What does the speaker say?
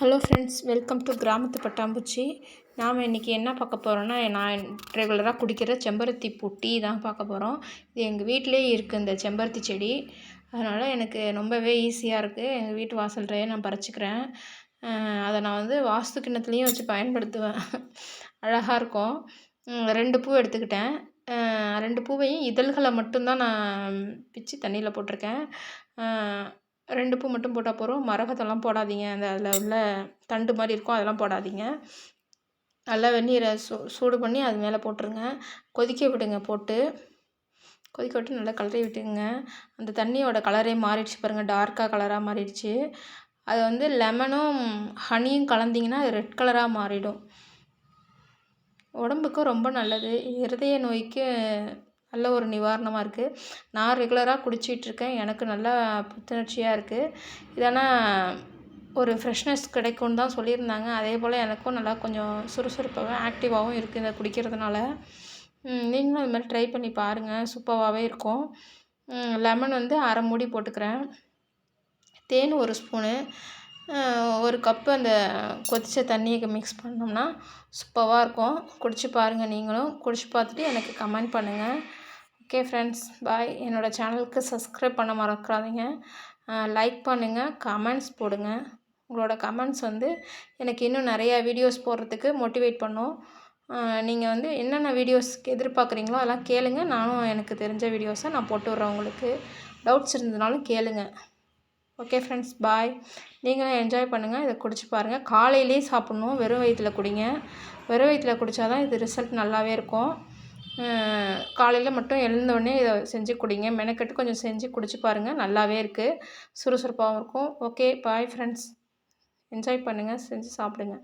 Hello friends welcome to கிராமத்து பட்டாம்பூச்சி. நாம் இன்றைக்கி என்ன பார்க்க போகிறோன்னா நான் ரெகுலராக குடிக்கிற செம்பருத்தி பூ டீ தான் பார்க்க போகிறோம் இது எங்கள் வீட்டிலே இருக்குது இந்த செம்பருத்தி செடி. அதனால் எனக்கு ரொம்பவே ஈஸியாக இருக்குது எங்கள் வீட்டு வாசல்றையே நான் பறிச்சுக்கிறேன். அதை நான் வந்து வாஸ்து கிண்ணத்துலேயும் வச்சு பயன்படுத்துவேன். அழகாக இருக்கும். ரெண்டு பூ எடுத்துக்கிட்டேன். ரெண்டு பூவையும் இதழ்களை மட்டும்தான் நான் பிச்சு தண்ணியில் போட்டிருக்கேன். ரெண்டு பூ மட்டும் போட்டால் போகிறோம் மரகத்தெல்லாம் போடாதீங்க. அந்த அதில் உள்ள தண்டு மாதிரி இருக்கும் அதெல்லாம் போடாதீங்க. நல்லா வெந்நீரை சூ சூடு பண்ணி அது மேலே போட்டுருங்க. கொதிக்க விடுங்க போட்டு. கொதிக்க விட்டு நல்லா கலரி விட்டுங்க அந்த தண்ணியோட கலரே மாறிடுச்சு பாருங்கள் டார்க்காக கலராக மாறிடுச்சு. அது வந்து லெமனும் ஹனியும் கலந்திங்கன்னா அது ரெட் கலராக மாறிடும். உடம்புக்கும் ரொம்ப நல்லது. இருதய நோய்க்கு நல்ல ஒரு நிவாரணமாக இருக்குது நான் ரெகுலராக குடிச்சிகிட்ருக்கேன் எனக்கு நல்லா புத்துணர்ச்சியாக இருக்குது இதனால் ஒரு ஃப்ரெஷ்னஸ் கிடைக்கும்னு தான் சொல்லியிருந்தாங்க. அதே போல் எனக்கும் நல்லா கொஞ்சம் சுறுசுறுப்பாகவும் ஆக்டிவாகவும் இருக்குது இதை குடிக்கிறதுனால. நீங்களும் அது மாதிரி ட்ரை பண்ணி பாருங்கள் சூப்பராகவே இருக்கும். லெமன் வந்து அரை மூடி போட்டுக்கிறேன். தேன் ஒரு ஸ்பூனு. ஒரு கப்பு அந்த கொதித்த தண்ணியை மிக்ஸ் பண்ணோம்னா சூப்பராக இருக்கும். குடிச்சு பாருங்கள் நீங்களும். குடிச்சு பார்த்துட்டு எனக்கு கமெண்ட் பண்ணுங்கள் ஓகே ஃப்ரெண்ட்ஸ் பாய் என்னோடய சேனலுக்கு சப்ஸ்கிரைப் பண்ண மறக்காதீங்க. லைக் பண்ணுங்கள் கமெண்ட்ஸ் போடுங்க. உங்களோட கமெண்ட்ஸ் வந்து எனக்கு இன்னும் நிறையா வீடியோஸ் போடுறதுக்கு மோட்டிவேட் பண்ணும். நீங்கள் வந்து என்னென்ன வீடியோஸ் எதிர்பார்க்குறீங்களோ அதெல்லாம் கேளுங்க. நானும் எனக்கு தெரிஞ்ச வீடியோஸை நான் போட்டு விட்றேன் உங்களுக்கு. டவுட்ஸ் இருந்ததுனாலும் கேளுங்கள் ஓகே ஃப்ரெண்ட்ஸ் பாய் நீங்களும் என்ஜாய் பண்ணுங்கள் இதை குடிச்சு பாருங்கள் காலையிலேயே சாப்பிட்ணும். வெறும் வயிற்றில் குடிங்க. வெறும் வயிற்றில் குடித்தா தான் இது ரிசல்ட் நல்லாவே இருக்கும். காலையில் மட்டும் எழுந்தோடனே இதை செஞ்சு குடிங்க. மெனக்கெட்டு கொஞ்சம் செஞ்சு குடிச்சு பாருங்கள் நல்லாவே இருக்குது சுறுசுறுப்பாகவும் இருக்கும். ஓகே பாய் ஃப்ரெண்ட்ஸ் என்ஜாய் பண்ணுங்கள் செஞ்சு சாப்பிடுங்க.